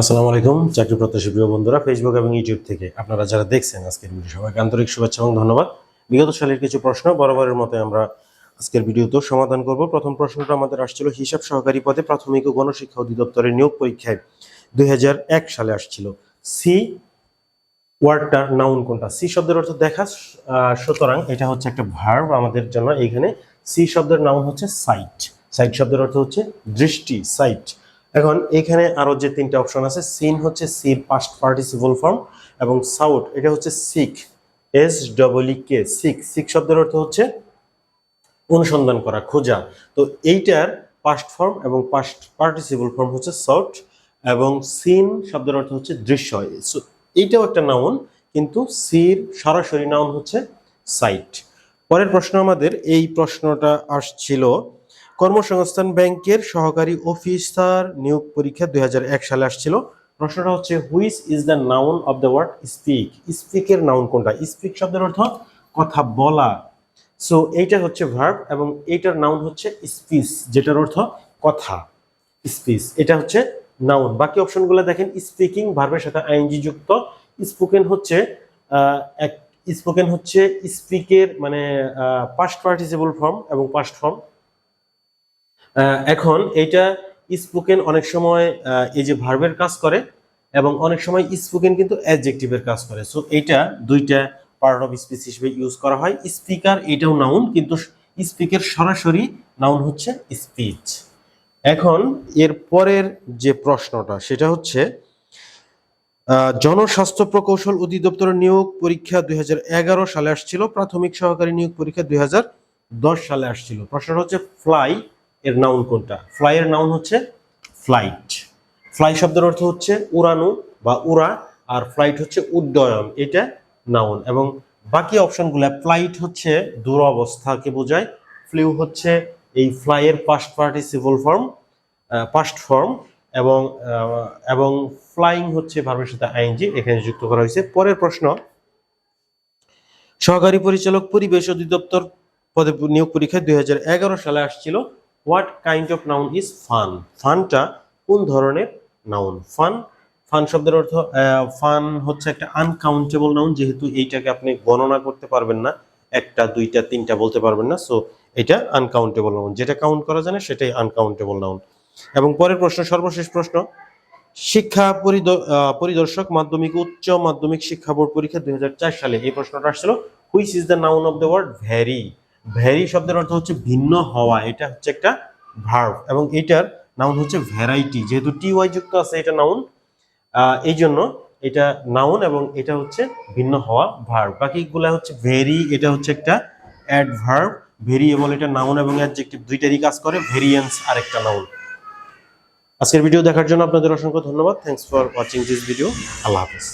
আসসালামু আলাইকুম, চাকরি প্রত্যাশী প্রিয় বন্ধুরা ফেসবুক এবং ইউটিউব থেকে আপনারা যারা দেখছেন আজকের ভিডিও, সবাইকে আন্তরিক শুভেচ্ছা এবং ধন্যবাদ। বিগত সালের কিছু প্রশ্ন, বরাবরের মতো আমরা আজকের ভিডিওতেও সমাধান করব। প্রথম প্রশ্নটা আমাদের আসছিল, হিসাব সহকারী পদে প্রাথমিক ও গণশিক্ষা অধিদপ্তরের নিয়োগ পরীক্ষায় দুই হাজার এক সালে আসছিল। সি ওয়ার্ডটার নাউন কোনটা? সি শব্দের অর্থ দেখা সুতরাং এটা হচ্ছে একটা ভার্ব আমাদের জন্য এখানে সি শব্দের নাউন হচ্ছে সাইট সাইট শব্দের অর্থ হচ্ছে দৃষ্টি সাইট এখন এখানে আরও যে তিনটা অপশন আছে, সিন হচ্ছে সি পাস্ট পার্টিসিপল ফর্ম এবং সাউট এটা হচ্ছে seek S double K seek seek শব্দের অর্থ হচ্ছে অনুসন্ধান করা, খোঁজা। তো এইটার পাস্ট ফর্ম এবং পাস্ট পার্টিসিপল ফর্ম হচ্ছে সাউট এবং সিন শব্দের অর্থ হচ্ছে দৃশ্য। এইটাও একটা নাউন কিন্তু সির সরাসরি নাউন হচ্ছে সাইট পরের প্রশ্ন আমাদের, এই প্রশ্নটা আসছিল কর্মসংস্থান ব্যাংকের সহকারী অফিসার নিয়োগ পরীক্ষা দুই হাজার এক সালে আসছিল। প্রশ্নটা হচ্ছে which is the noun of the word speak স্পিকের noun কোনটা? স্পিক শব্দের অর্থ কথা বলা। সো এইটা হচ্ছে ভার্ব এবং এইটার নাউন হচ্ছে স্পিচ যেটার অর্থ কথা স্পিচ এটা হচ্ছে নাউন বাকি অপশনগুলো দেখেন স্পিকিং ভার্বের সাথে আইএনজি যুক্ত। স্পোকেন হচ্ছে এক স্পোকেন হচ্ছে স্পিকের মানে পাস্ট পার্টিসিপল ফর্ম এবং পাস্ট ফর্ম এখন এইটা স্পোকেন অনেক সময় এই যে ভার্বের কাজ করে এবং অনেক সময় স্পোকেন কিন্তু অ্যাডজেক্টিভের কাজ করে। সো এইটা দুইটা পার্ট অফ স্পিচ হিসেবে ইউজ করা হয়। স্পিকার এটাও নাউন কিন্তু স্পিকের সরাসরি নাউন হচ্ছে স্পিচ এখন এর পরের যে প্রশ্নটা, সেটা হচ্ছে জনস্বাস্থ্য প্রকৌশল অধিদপ্তরের নিয়োগ পরীক্ষা দুই হাজার এগারো সালে আসছিল, প্রাথমিক সহকারী নিয়োগ পরীক্ষা দুই হাজার দশ সালে আসছিল। প্রশ্নটা হচ্ছে ফ্লাই এর নাউন কোনটা? ফ্লাই এর নাউন হচ্ছে ফ্লাইট ফ্লাই শব্দের অর্থ হচ্ছে উড়ানো বা উড়া, আর ফ্লাইট হচ্ছে উড্ডয়ন, এটা নাউন এবং বাকি অপশনগুলো ফ্লাইট হচ্ছে দুরবস্থাকে বোঝায় ফ্লিউ হচ্ছে এই ফ্লাইয়ের past participle form past form এবং এবং ফ্লাইং হচ্ছে ভার্বের সাথে আইএনজি এখানে যুক্ত করা হয়েছে। পরের প্রশ্ন, সহকারী পরিচালক পরিবেশ অধিদপ্তর পদে নিয়োগ পরীক্ষায় দুই হাজার এগারো সালে আসছিল। What kind of noun is fun ফানটা কোন ধরনের নাউন ফান ফান শব্দের অর্থ ফান হচ্ছে একটা আনকাউন্টেবল নাউন যেহেতু এইটাকে আপনি গণনা করতে পারবেন না। একটা, দুইটা, তিনটা বলতে পারবেন না। সো এটা আনকাউন্টেবল নাউন যেটা কাউন্ট করা যায় না, সেটাই আনকাউন্টেবল নাউন এবং পরের প্রশ্ন, সর্বশেষ প্রশ্ন। শিক্ষা পরিদর্শক মাধ্যমিক, উচ্চ মাধ্যমিক শিক্ষা বোর্ড পরীক্ষা দুই হাজার চার সালে এই প্রশ্নটা আসছিল। Which is the noun of the word vary vary শব্দের অর্থ হচ্ছে ভিন্ন হওয়া, এটা হচ্ছে একটা ভার্ব এবং এটার নাউন হচ্ছে ভ্যারাইটি যেহেতু টি ওয়াই যুক্ত আছে এটা নাউন এই জন্য এটা নাউন এবং এটা হচ্ছে ভিন্ন হওয়া ভার্ব বাকিগুলা হচ্ছে ভেরি এটা হচ্ছে একটা অ্যাডভার্ব ভেরিয়েবল এটা নাউন এবং অ্যাডজেক্টিভ দুইটারই কাজ করে ভেরিয়েন্স আরেকটা নাউন আজকের ভিডিও দেখার জন্য আপনাদের অসংখ্য ধন্যবাদ। Thanks for watching this video আল্লাহ হাফেজ।